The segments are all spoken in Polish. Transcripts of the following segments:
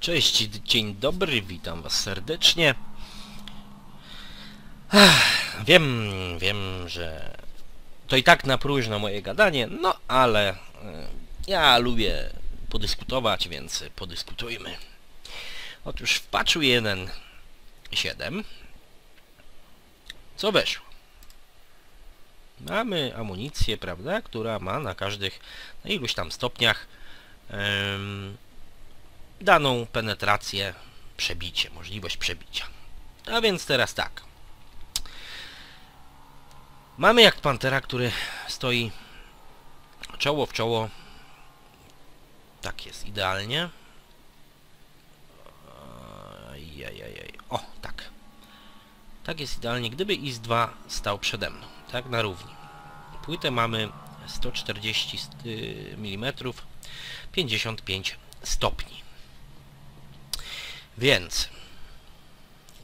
Cześć, dzień dobry, witam was serdecznie. Wiem, wiem, że to i tak na próżno moje gadanie, no ale e, ja lubię podyskutować, więc podyskutujmy. Otóż w patchu 1.7 co weszło? Mamy amunicję, prawda, która ma na każdych, na iluś tam stopniach daną penetrację, przebicie, możliwość przebicia. A więc teraz tak. Mamy jak Pantera, który stoi czoło w czoło. Tak jest, idealnie. Ajajajaj. O, tak. Tak jest idealnie, gdyby IS-2 stał przede mną, tak, na równi. Płytę mamy 140 mm, 55 stopni. Więc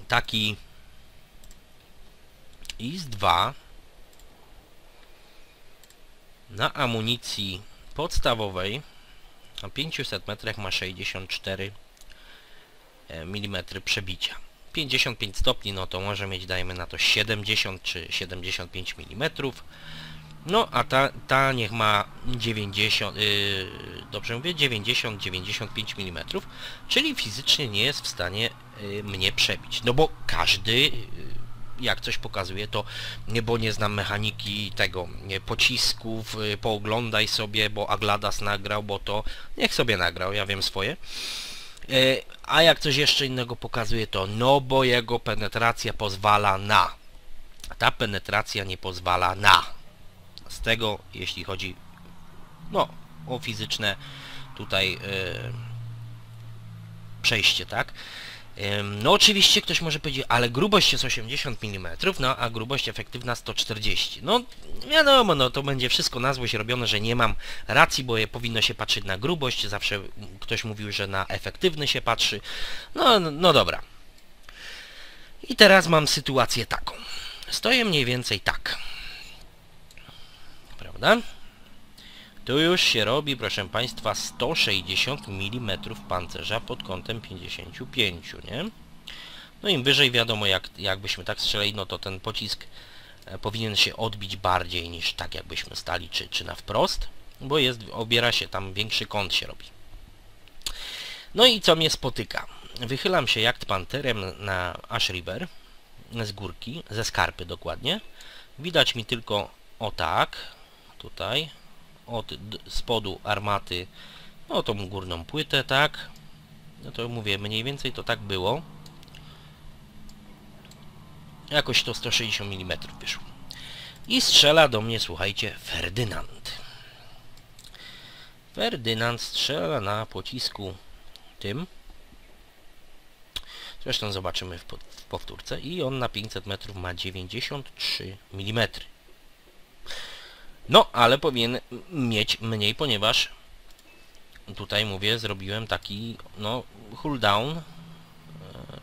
taki IS-2 na amunicji podstawowej na 500 metrach ma 64 mm przebicia. 55 stopni, no to może mieć, dajmy na to 70 czy 75 mm. No, a ta, ta niech ma 90, yy, dobrze mówię, 90-95 mm, czyli fizycznie nie jest w stanie yy, mnie przebić. No bo każdy, yy, jak coś pokazuje, to nie, bo nie znam mechaniki tego nie, pocisków, yy, pooglądaj sobie, bo Agladas nagrał, bo to niech sobie nagrał, ja wiem swoje. Yy, a jak coś jeszcze innego pokazuje, to no bo jego penetracja pozwala na. Ta penetracja nie pozwala na z tego, jeśli chodzi no, o fizyczne tutaj yy, przejście, tak? No oczywiście ktoś może powiedzieć, ale grubość jest 80 mm, no a grubość efektywna 140. No wiadomo, no to będzie wszystko na złość robione, że nie mam racji, bo je powinno się patrzeć na grubość, zawsze ktoś mówił, że na efektywny się patrzy. No, no dobra. I teraz mam sytuację taką. Stoję mniej więcej tak prawda? Tu już się robi, proszę Państwa, 160 mm pancerza pod kątem 55, nie? No im wyżej wiadomo, jak, jakbyśmy tak strzelali, no to ten pocisk e, powinien się odbić bardziej niż tak jakbyśmy stali, czy, czy na wprost, bo jest, obiera się tam, większy kąt się robi. No i co mnie spotyka? Wychylam się jak panterem na Ash River, z górki, ze skarpy dokładnie. Widać mi tylko o tak, tutaj od spodu armaty no tą górną płytę, tak? No to mówię, mniej więcej to tak było. Jakoś to 160 mm wyszło. I strzela do mnie, słuchajcie, Ferdynand. Ferdynand strzela na pocisku tym. Zresztą zobaczymy w, powtórce. I on na 500 metrów ma 93 mm no, ale powinien mieć mniej, ponieważ tutaj mówię, zrobiłem taki, no, cooldown e,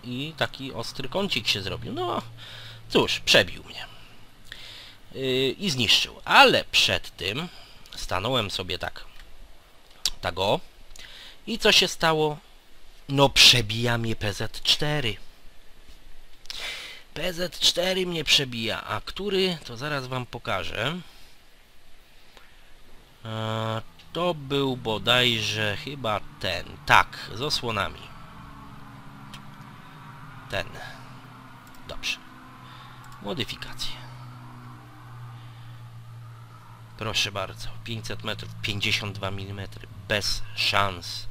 i taki ostry kącik się zrobił. No, cóż, przebił mnie. E, I zniszczył. Ale przed tym stanąłem sobie tak, tak o. I co się stało? No, przebija mnie PZ4. PZ4 mnie przebija, a który, to zaraz wam pokażę. E, to był bodajże chyba ten. Tak, z osłonami. Ten. Dobrze. Modyfikacje. Proszę bardzo. 500 metrów, 52 mm. Bez szans.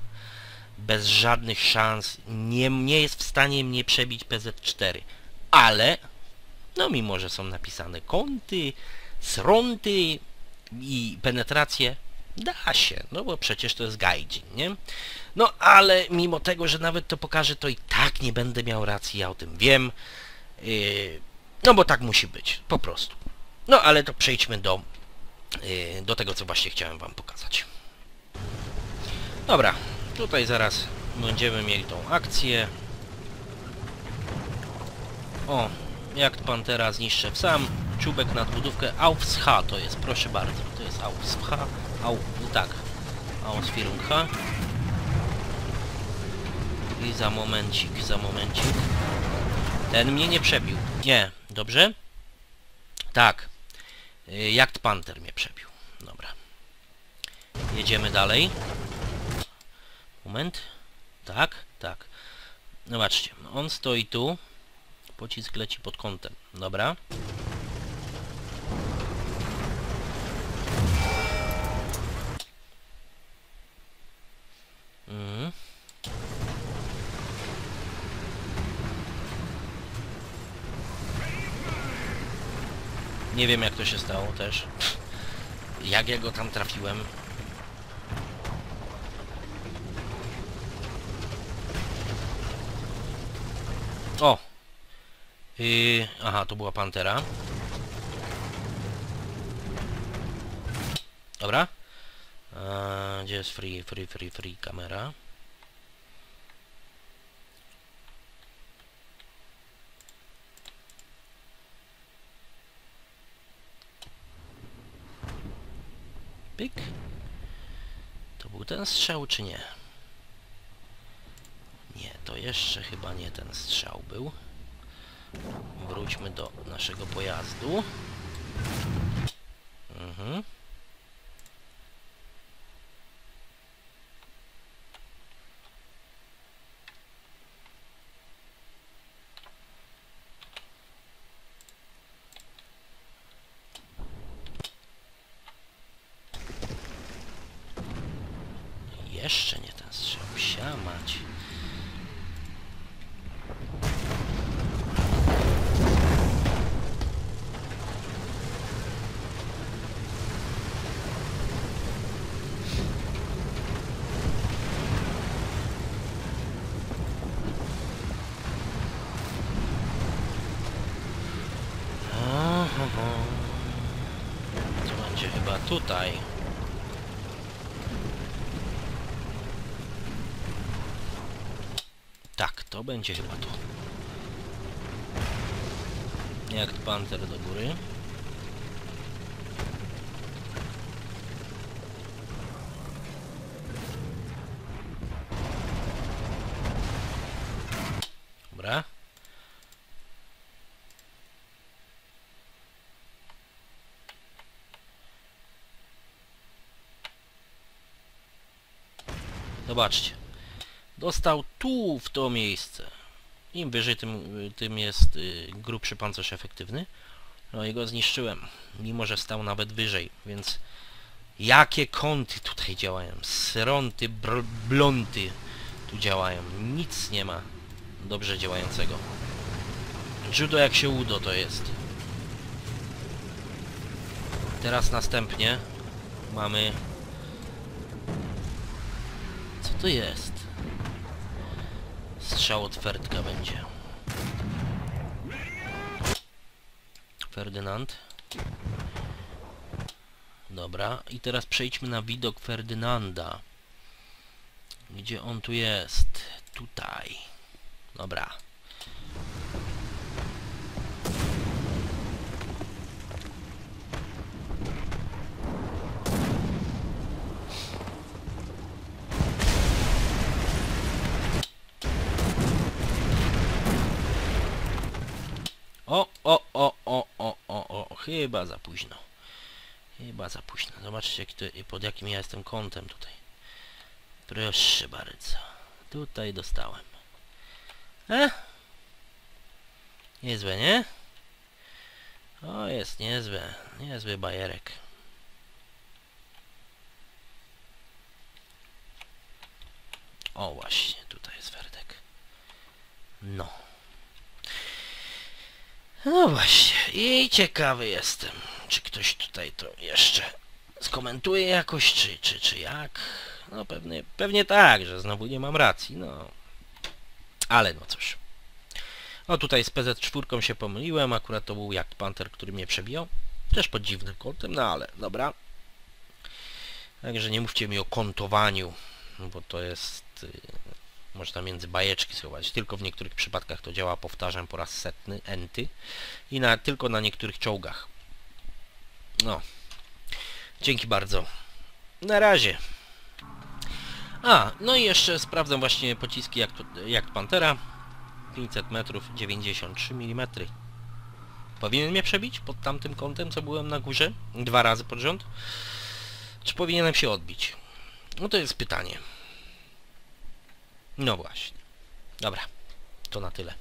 Bez żadnych szans. Nie, nie jest w stanie mnie przebić PZ4. Ale, no mimo, że są napisane kąty, sronty, i penetrację da się, no bo przecież to jest gaijin, nie? No ale mimo tego, że nawet to pokażę, to i tak nie będę miał racji, ja o tym wiem. Yy, no bo tak musi być, po prostu. No ale to przejdźmy do, yy, do tego, co właśnie chciałem wam pokazać. Dobra, tutaj zaraz będziemy mieli tą akcję. O, jak Pantera zniszczę sam czubek nadbudówkę Aufscha to jest, proszę bardzo, to jest Aufscha, Au, tak, Ausführung. I za momencik, za momencik. Ten mnie nie przebił. Nie, dobrze? Tak. Y, Jakt Panther mnie przebił. Dobra. Jedziemy dalej. Moment. Tak, tak. Zobaczcie, on stoi tu. Pocisk leci pod kątem. Dobra. Mhm. Nie wiem jak to się stało też. Jak ja go tam trafiłem. O! Yy, aha, to była Pantera. Dobra. Eee, gdzie jest free, free, free, free kamera? Pyk. To był ten strzał, czy nie? Nie, to jeszcze chyba nie ten strzał był. Wróćmy do naszego pojazdu. Mhm. Jeszcze nie ten strzał. Psia mać. Oho. To będzie chyba tutaj. Tak, to będzie chyba to. Jak panter do góry. Dobra. Zobaczcie. Dostał tu, w to miejsce. Im wyżej, tym, tym jest y, grubszy pancerz efektywny. No i go zniszczyłem, mimo że stał nawet wyżej, więc jakie kąty tutaj działają? Sronty, blonty tu działają. Nic nie ma dobrze działającego. Judo jak się udo to jest. Teraz następnie mamy... To jest? Strzał od Ferdka będzie. Ferdynand. Dobra, i teraz przejdźmy na widok Ferdynanda. Gdzie on tu jest? Tutaj. Dobra. O, o, o, o, o, o, o, chyba za późno. Chyba za późno. Zobaczcie, jak to, pod jakim ja jestem kątem tutaj. Proszę bardzo. Tutaj dostałem. E? Niezłe, nie? O, jest niezłe. Niezły bajerek. O, właśnie, tutaj jest Werdek. No. No właśnie, i ciekawy jestem, czy ktoś tutaj to jeszcze skomentuje jakoś, czy, czy, czy jak. No pewnie, pewnie tak, że znowu nie mam racji, no. Ale no cóż. O tutaj z PZ4 się pomyliłem, akurat to był jak Panther, który mnie przebijał. Też pod dziwnym kątem, no ale dobra. Także nie mówcie mi o kontowaniu, bo to jest... można między bajeczki schować. Tylko w niektórych przypadkach to działa, powtarzam po raz setny, enty. I na, tylko na niektórych czołgach. No. Dzięki bardzo. Na razie. A, no i jeszcze sprawdzę właśnie pociski jak, jak Pantera. 500 metrów, 93 mm. Powinien mnie przebić pod tamtym kątem, co byłem na górze? Dwa razy pod rząd? Czy powinienem się odbić? No to jest pytanie. No właśnie. Dobra, to na tyle.